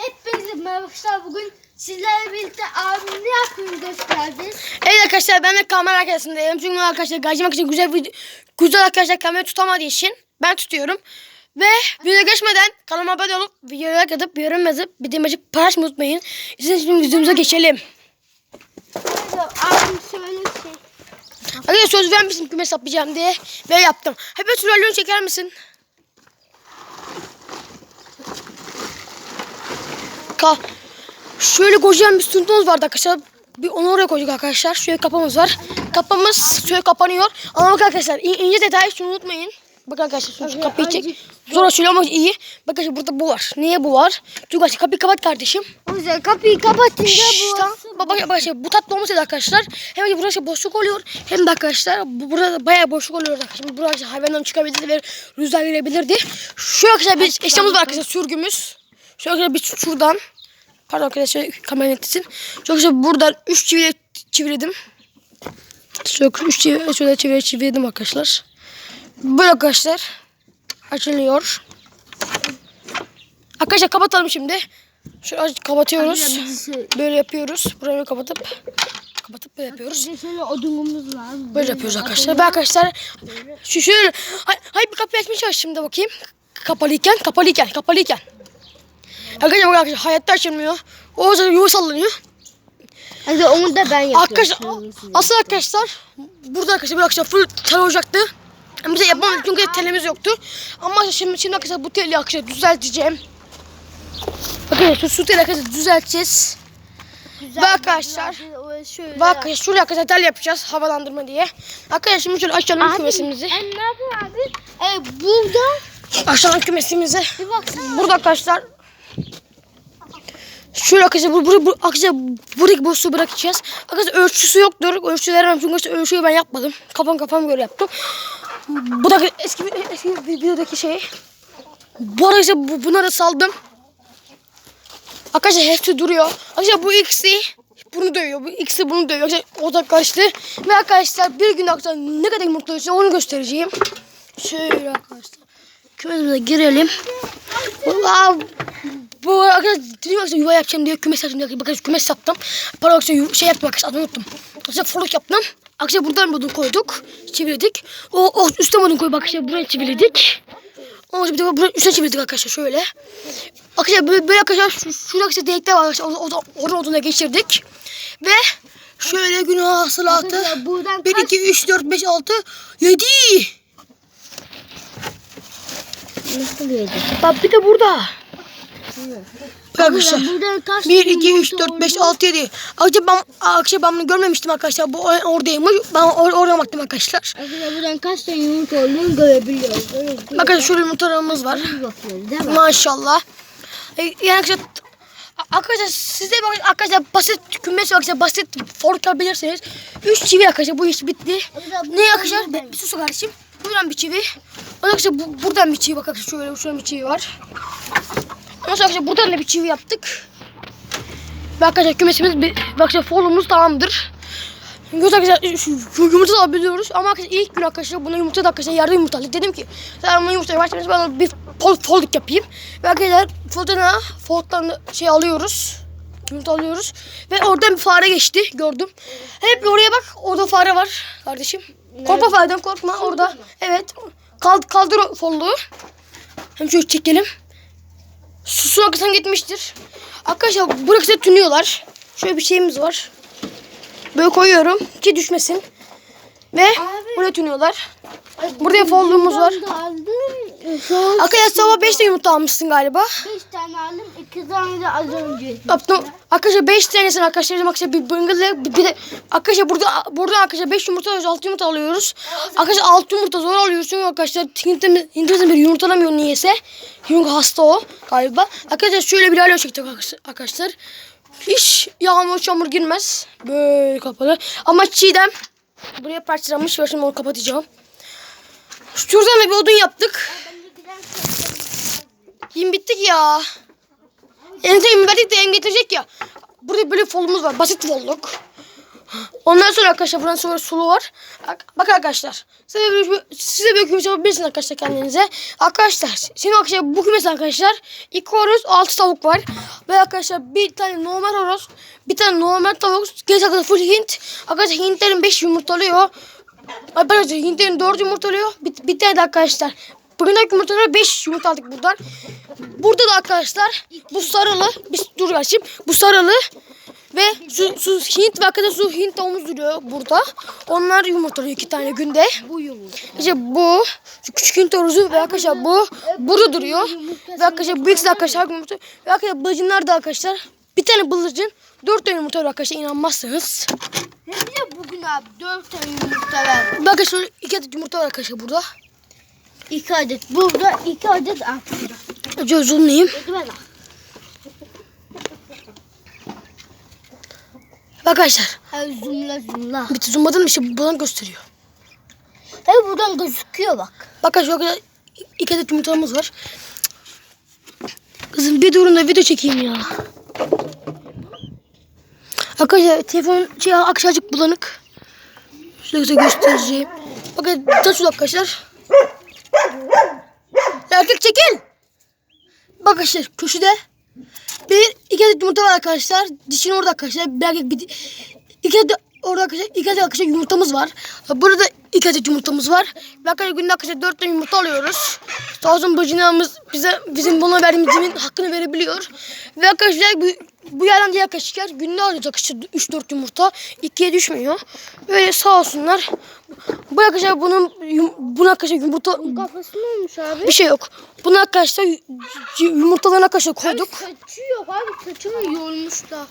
Hepinize merhaba arkadaşlar. Bugün sizlerle birlikte abim ne yaptığını göstereceğiz. Evet arkadaşlar ben de kamera arkasındayım. Çünkü arkadaşlar gaycimak için güzel video, güzel arkadaşlar kamera tutamadığı için ben tutuyorum. Ve video geçmeden kanalıma abone olup videoya katıp yorum yazıp bir de mesaj paylaşmayı unutmayın. İzin şimdi videomuza geçelim. Abim şöyle şey. Arkadaşlar söz vermiştim kümes yapacağım diye ve yaptım. Hep sürelliğini çeker misin? Ka Şöyle kocaman bir sütunumuz vardı arkadaşlar. Bir onu oraya koyduk arkadaşlar. Şöyle kapımız var. Kapımız şöyle kapanıyor. Ama bak arkadaşlar in- ince detay şunu unutmayın. Bak arkadaşlar şu kapıyı çek. Zor açılıyor ama iyi. Bak arkadaşlar burada bu var. Niye bu var? Çünkü arkadaşlar kapıyı kapat kardeşim. O yüzden kapıyı kapatınca bu tamam. Bak, bak, bak, şey, bu tatlı olmasaydı arkadaşlar. Hem de burası boşluk oluyor. Hem de arkadaşlar bu, burada bayağı boşluk oluyor arkadaşlar. Burası hayvandan çıkabilirdi ve rüzgar gelebilirdi. Şu arkadaşlar bir eşyamız var arkadaşlar sürgümüz. Arkadaşlar bir şuradan. Pardon arkadaşlar kamera netlesin. Şu arkadaşlar buradan 3 çiviyle çiviledim. Şöyle 3 çivi, şöyle çiviyle çiviledim arkadaşlar. Böyle arkadaşlar. Açılıyor. Arkadaşlar kapatalım şimdi. Şöyle kapatıyoruz. Böyle yapıyoruz. Burayı kapatıp kapatıp böyle yapıyoruz. Şöyle odunumuz var. Böyle yapıyoruz arkadaşlar. Ben arkadaşlar şu şöyle hay, hay bir kapıyı açmaya çalıştım şimdi bakayım. Kapalıyken, kapalıyken, kapalıyken. Arkadaşlar bak arkadaşlar hayatta açılmıyor. O zaman yuva sallanıyor. Hadi onu da ben yapıyorum. Arkadaşlar aslında arkadaşlar burada arkadaşlar bir akşam full tel olacaktı. Bize yapamadık çünkü telimiz yoktu. Ama şimdi, şimdi arkadaşlar bu teli arkadaşlar düzelteceğim. Bakın şu su teli arkadaşlar düzelteceğiz. Güzel Ve arkadaşlar. Bak arkadaşlar şuraya arkadaşlar tel yapacağız havalandırma diye. Arkadaşlar şimdi şöyle açalım Abi, kümesimizi. Ben ne yapayım abi? E, burada Açalım kümesimizi. bir baksana. Burada arkadaşlar Şöyle arkadaşlar bu, bu, bu, arkadaşlar burayı boşluğu bırakacağız. Arkadaşlar ölçüsü yoktur. Ölçü veremem çünkü arkadaşlar ölçüyü ben yapmadım. Kafam kafam göre yaptım. Bu da eski eski videodaki şey. Bu arada işte bu, bunları saldım. Arkadaşlar hepsi duruyor. Arkadaşlar bu ikisi bunu dövüyor. Bu ikisi bunu dövüyor. Arkadaşlar o da karıştı. Ve arkadaşlar bir gün arkadaşlar ne kadar mutluysa onu göstereceğim. Şöyle arkadaşlar. Kümesimize girelim. Wow. Bu arkadaşlar dedim arkadaşlar yuva yapacağım diye kümes yaptım. Bakın kümes yaptım. Para yu- şey yaptım arkadaşlar adını unuttum. Arkadaşlar foluk yaptım. Arkadaşlar buradan modunu koyduk. Çevirdik. O, o üstte modunu koyduk arkadaşlar buraya çevirdik. Ondan bir de buraya üstüne çevirdik arkadaşlar şöyle. Arkadaşlar böyle, böyle arkadaşlar şu, şurada arkadaşlar delikler var arkadaşlar. O, o, o, onun oduna geçirdik. Ve şöyle günah hasılatı. Arkadaşlar buradan 1, kaç- 2, 3, 4, 5, 6, 7. Nasıl yedi? Bak bir de burada. Arkadaşlar. Buradan kaç 1, tane 2, 3, yumurta 4, 5, oldu? 6, 7. Akşam ben, akşam ben bunu görmemiştim arkadaşlar. Bu or- oradaymış. Ben or oraya baktım arkadaşlar. Arkadaşlar buradan kaç tane yumurta olduğunu görebiliyoruz. Bakın şurada yumurtalarımız var. Maşallah. E, Yani arkadaşlar, arkadaşlar size bakın arkadaşlar basit kümes arkadaşlar basit forklar bilirsiniz. 3 çivi arkadaşlar bu iş bitti. Ne arkadaşlar? Bir, bir sus kardeşim. Buradan bir çivi. Arkadaşlar bu, buradan bir çivi bak arkadaşlar şöyle şuradan bir çivi var. Sonra arkadaşlar buradan da bir çivi yaptık. Ve arkadaşlar kümesimiz bir, arkadaşlar folumuz tamamdır. Yok arkadaşlar şu, şu yumurta da alabiliyoruz ama arkadaşlar ilk gün arkadaşlar buna yumurta da arkadaşlar yardım yumurtalı. Dedim ki sen buna yumurtayı başlamış ben bir fol, folduk yapayım. Ve arkadaşlar folduna folddan şey alıyoruz. Yumurta alıyoruz. Ve oradan bir fare geçti gördüm. Hep oraya bak orada fare var kardeşim. Korkma fareden korkma orada. Evet. Kald, kaldır o folluğu. Hem şöyle çekelim. Su, su akıtan gitmiştir. Arkadaşlar burası tünüyorlar. Şöyle bir şeyimiz var. Böyle koyuyorum ki düşmesin. Ve buraya tünüyorlar. Burada folluğumuz var. Aldım. Arkadaşlar sabah 5 yumurta almışsın galiba. 5 tane aldım. 2 tane de az önce. Yaptım. Arkadaşlar 5 tanesini arkadaşlar bizim arkadaşlar bir bıngılı bir de arkadaşlar burada burada arkadaşlar 5 yumurta alıyoruz 6 yumurta alıyoruz. Arkadaşlar 6 yumurta zor alıyoruz çünkü arkadaşlar Hint'in bir yumurtalamıyor niyeyse. Çünkü hasta o galiba. Arkadaşlar şöyle bir alo çektik arkadaşlar. Hiç yağmur çamur girmez. Böyle kapalı. Ama çiğdem buraya parçalanmış ve şimdi onu kapatacağım. Şuradan da bir odun yaptık. Yem bittik ya. Elinize yem verdik de yem getirecek ya. Burada böyle folumuz var. Basit folluk. Ondan sonra arkadaşlar buranın sonra sulu var. Bak, arkadaşlar. Size böyle, size böyle kümes yapabilirsiniz arkadaşlar kendinize. Arkadaşlar şimdi arkadaşlar bu kümes arkadaşlar iki horoz altı tavuk var. Ve arkadaşlar bir tane normal horoz bir tane normal tavuk. Gerisi arkadaşlar full Hint. Arkadaşlar Hintlerin 5 yumurtalıyor. Arkadaşlar Hintlerin 4 yumurtalıyor. Bir, bir tane de arkadaşlar. Bugün de yumurtaları 5 yumurta aldık buradan. Burada da arkadaşlar bu sarılı. Biz dur kardeşim. Bu sarılı. Ve su, su Hint ve arkadaşlar su Hint tavuğumuz duruyor burada. Onlar yumurtalıyor iki tane günde. Bu yumurta. İşte bu şu küçük Hint horozu ve arkadaşlar bu burada duruyor. Ve arkadaşlar bu ikisi arkadaşlar yumurta. Ve arkadaşlar bıldırcınlar da arkadaşlar. Bir tane bıldırcın dört tane yumurta var arkadaşlar inanmazsınız. De bugün abi dört tane yumurta verdim. Bakın şöyle iki adet yumurta var arkadaşlar burada. İki adet burada, iki adet arkada. Önce zoomlayayım. Al. Arkadaşlar Hadi zoomla zoomla. bir zoomladım işte buradan gösteriyor. Hep buradan gözüküyor bak. Şu kadar iki adet yumurtamız var. Kızım bir durun da video çekeyim ya. Arkadaşlar telefon şey akşacık bulanık. Şöyle size göstereceğim. Bakın nasıl arkadaşlar. Erkek çekil. Bak arkadaşlar köşede bir iki adet yumurta var arkadaşlar. Dişin orada arkadaşlar. Bir erkek iki adet orada arkadaşlar iki adet arkadaşlar yumurtamız var. Burada iki adet yumurtamız var. Ve arkadaşlar günde arkadaşlar dört tane yumurta alıyoruz. Sağ olsun bize bizim buna verdiğimizin hakkını verebiliyor. Ve arkadaşlar bu, bu yerden diğer arkadaşlar günde alıyoruz arkadaşlar 3-4 yumurta. ikiye düşmüyor. Böyle sağ olsunlar. Bu arkadaşlar bunun bunun arkadaşlar yumurta Kafası ne olmuş abi? bir şey yok. Bunu arkadaşlar y- yumurtalarını arkadaşlar koyduk. Saçı yok abi saçını yolmuş da.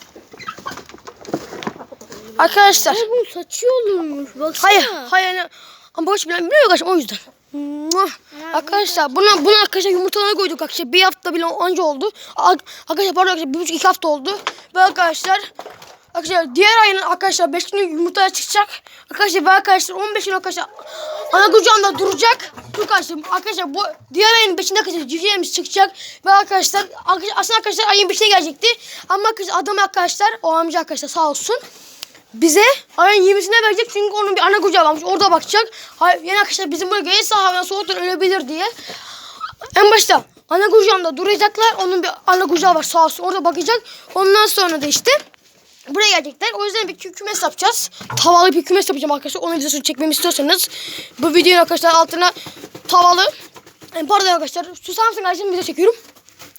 Arkadaşlar. Abi bunun saçı yolmuş baksana. Hayır, hayır. Ama boş bile bilmiyor arkadaşlar o yüzden. Arkadaşlar buna, buna arkadaşlar yumurtalarını koyduk arkadaşlar. Bir hafta bile anca oldu. Ar- Arkadaşlar pardon arkadaşlar bir buçuk iki hafta oldu. Ve arkadaşlar Arkadaşlar diğer ayın arkadaşlar 5 gün yumurtaya çıkacak. Arkadaşlar ve arkadaşlar 15 gün arkadaşlar ana kucağında duracak. Dur arkadaşlar arkadaşlar bu diğer ayın 5'inde arkadaşlar civcivlerimiz çıkacak. Ve arkadaşlar arkadaşlar- aslında arkadaşlar ayın 5'ine gelecekti. Ama arkadaşlar adam arkadaşlar o amca arkadaşlar sağ olsun. Bize ayın 20'sine verecek çünkü onun bir ana kucağı varmış. Orada bakacak. Hayır, yani arkadaşlar bizim gelirse havadan soğuktan ölebilir diye. En başta ana kucağında duracaklar. Onun bir ana kucağı var sağ olsun. Orada bakacak. Ondan sonra da işte buraya gelecekler. O yüzden bir kü- kümes yapacağız. Tavalı bir kümes yapacağım arkadaşlar. Onun videosunu çekmemi istiyorsanız bu videonun arkadaşlar altına tavalı e, pardon arkadaşlar susar mısın kardeşim video çekiyorum.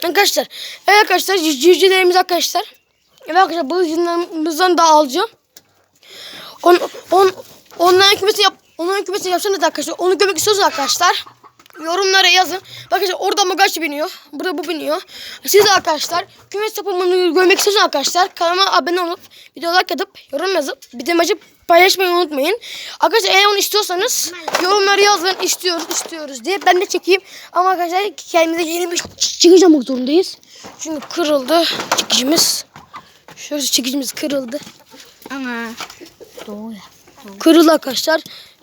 Arkadaşlar evet arkadaşlar civ- civcivlerimiz arkadaşlar. Evet arkadaşlar bu yüzünden da alacağım. On, on, onların kümesini yap, onların kümesini yapsanız arkadaşlar. Onu görmek istiyorsanız arkadaşlar. Yorumlara yazın. Arkadaşlar orada Mugaç biniyor. Burada bu biniyor. Siz arkadaşlar kümes yapımını görmek istiyorsanız arkadaşlar kanalıma abone olup video like atıp yorum yazıp bildirim açıp paylaşmayı unutmayın. Arkadaşlar eğer onu istiyorsanız yorumlara yazın istiyoruz istiyoruz diye ben de çekeyim. Ama arkadaşlar kendimize yeni bir almak zorundayız. Çünkü kırıldı çekicimiz. Şöyle çekicimiz kırıldı. Ana. Doğru. Kırıldı arkadaşlar.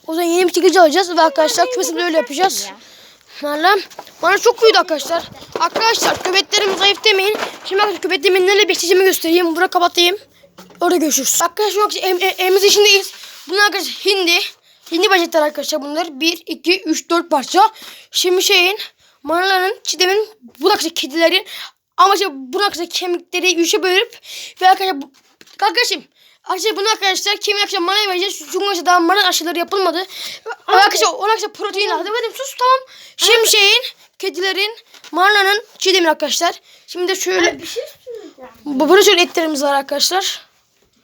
O zaman yeni bir çekici alacağız ve arkadaşlar kümesini öyle yapacağız. Valla bana çok uyudu arkadaşlar. Arkadaşlar köpeklerim zayıf demeyin. Şimdi arkadaşlar köpeklerimin neyle besleyeceğimi göstereyim. Buraya kapatayım. Orada görüşürüz. Arkadaşlar bak em, em, evimiz içindeyiz. Bunlar arkadaşlar hindi. Hindi bacaklar arkadaşlar bunlar. 1, 2, 3, 4 parça. Şimdi şeyin, manaların, çidemin, bu da arkadaşlar kedilerin. Ama işte bu arkadaşlar kemikleri üçe bölüp ve arkadaşlar arkadaşım Arkadaşlar bunu arkadaşlar kimi arkadaşlar mana vereceğiz. Çünkü arkadaşlar daha mana aşıları yapılmadı. Arkadaşlar ona arkadaşlar protein aldı. Dedim sus tamam. Şimdi şeyin, kedilerin, marlanın, çiğdemin arkadaşlar. Şimdi de şöyle, Bir şey söyleyeceğim. bu- burada şöyle etlerimiz var arkadaşlar.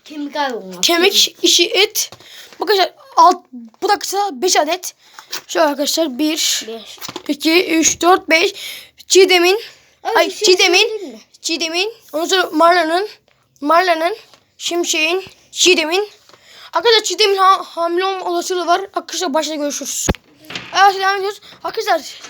Kemik abi olmaz. Kemik, işi, et. Bu arkadaşlar alt, bu da kısa 5 adet. Şöyle arkadaşlar 1, Beş. 2, 3, 4, 5. Çiğdemin, Abi ay şey çiğdemin, çiğdemin. Ondan sonra marlanın, marlanın, şimşeğin, çiğdemin. Arkadaşlar çiğdemin ha, hamile olma olasılığı var. Arkadaşlar başta görüşürüz. Evet devam ediyoruz. Arkadaşlar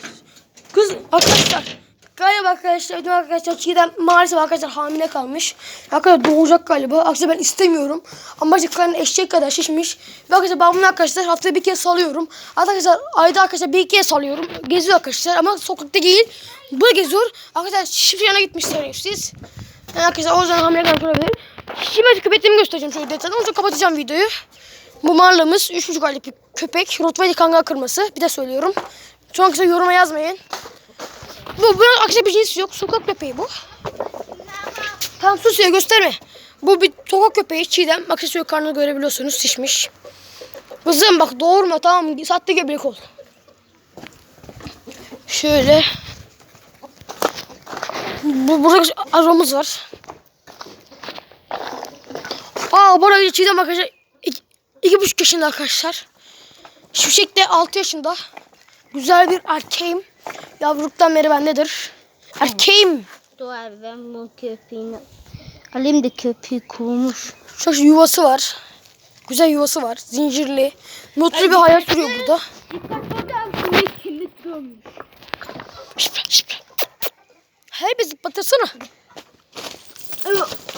kız arkadaşlar galiba arkadaşlar dün arkadaşlar çiğdem maalesef arkadaşlar hamile kalmış. Arkadaşlar doğacak galiba. Arkadaşlar ben istemiyorum. Ama arkadaşlar karnı eşek kadar şişmiş. Ve arkadaşlar ben bunu arkadaşlar haftada bir kez salıyorum. Arkadaşlar ayda arkadaşlar bir kez salıyorum. Geziyor arkadaşlar ama sokakta değil. Burada geziyor. Arkadaşlar şifre yana gitmiş siz. Yani arkadaşlar o zaman kontrol olabilir. Şimdi köpeklerimi göstereceğim şöyle detaylı. Ondan kapatacağım videoyu. Bu marlamız 3,5 aylık bir köpek. Rottweiler kangal kırması. Bir de söylüyorum. Son kısa yoruma yazmayın. Bu bunun arkadaşlar bir cins yok. Sokak köpeği bu. Tamam sus ya gösterme. Bu bir sokak köpeği çiğdem. Bak şöyle karnını görebiliyorsunuz şişmiş. Kızım bak doğurma tamam? Sahte gebelik ol. Şöyle. Bu, burada aromuz var. Aa bu arada çiğdem arkadaşlar. İki, iki buçuk yaşında arkadaşlar. Şimşek de 6 yaşında. Güzel bir erkeğim. Yavruluktan beri bendedir. Erkeğim. Doğar ben bu köpeğini. Alim de köpeği kovmuş. Şu yuvası var. Güzel yuvası var. Zincirli. Mutlu bir hayat sürüyor burada. Şıpra, şıpra. Hey bir zıplatırsana.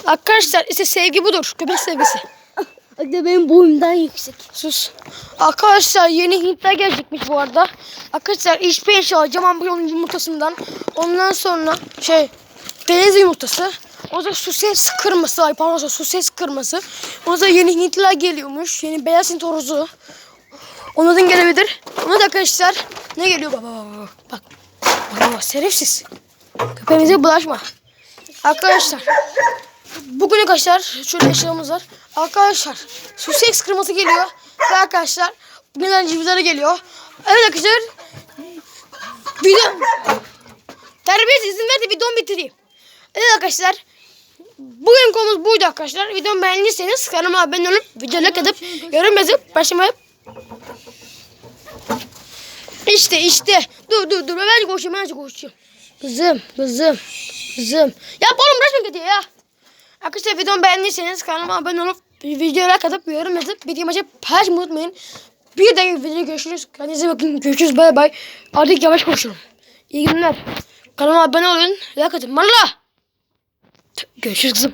Arkadaşlar işte sevgi budur. Köpek sevgisi. Hadi benim boyumdan yüksek. Sus. Arkadaşlar yeni Hintler gelecekmiş bu arada. Arkadaşlar iş penç alacağım ambriyonun yumurtasından. Ondan sonra şey deniz yumurtası. O da su ses kırması. Ay pardon su ses kırması. O da yeni Hintliler geliyormuş. Yeni beyaz Hint horozu. Onların gelebilir. Ona da arkadaşlar ne geliyor baba baba bak. Bak bak şerefsiz. Köpeğimize bulaşma. Arkadaşlar Bugün arkadaşlar şöyle eşyalarımız var. Arkadaşlar su seks kırması geliyor. Ve arkadaşlar gelen civizlere geliyor. Evet arkadaşlar. Video... Terbiyesiz izin ver de videomu bitireyim. Evet arkadaşlar. Bugün konumuz buydu arkadaşlar. Videomu beğendiyseniz kanalıma abone olup video like atıp yorum yazıp başlamayı işte işte. Dur dur dur. Ben konuşayım ben konuşayım. Kızım kızım kızım. Ya oğlum bırakma gidiyor ya. Arkadaşlar videomu beğendiyseniz kanalıma abone olup videoya like atıp yorum yazıp videomu açıp paylaşmayı unutmayın. Bir dahaki videoda görüşürüz. Kendinize bakın. Görüşürüz. Bay bay. Artık yavaş konuşuyorum. İyi günler. Kanalıma abone olun. Like atın. Malla. Görüşürüz kızım.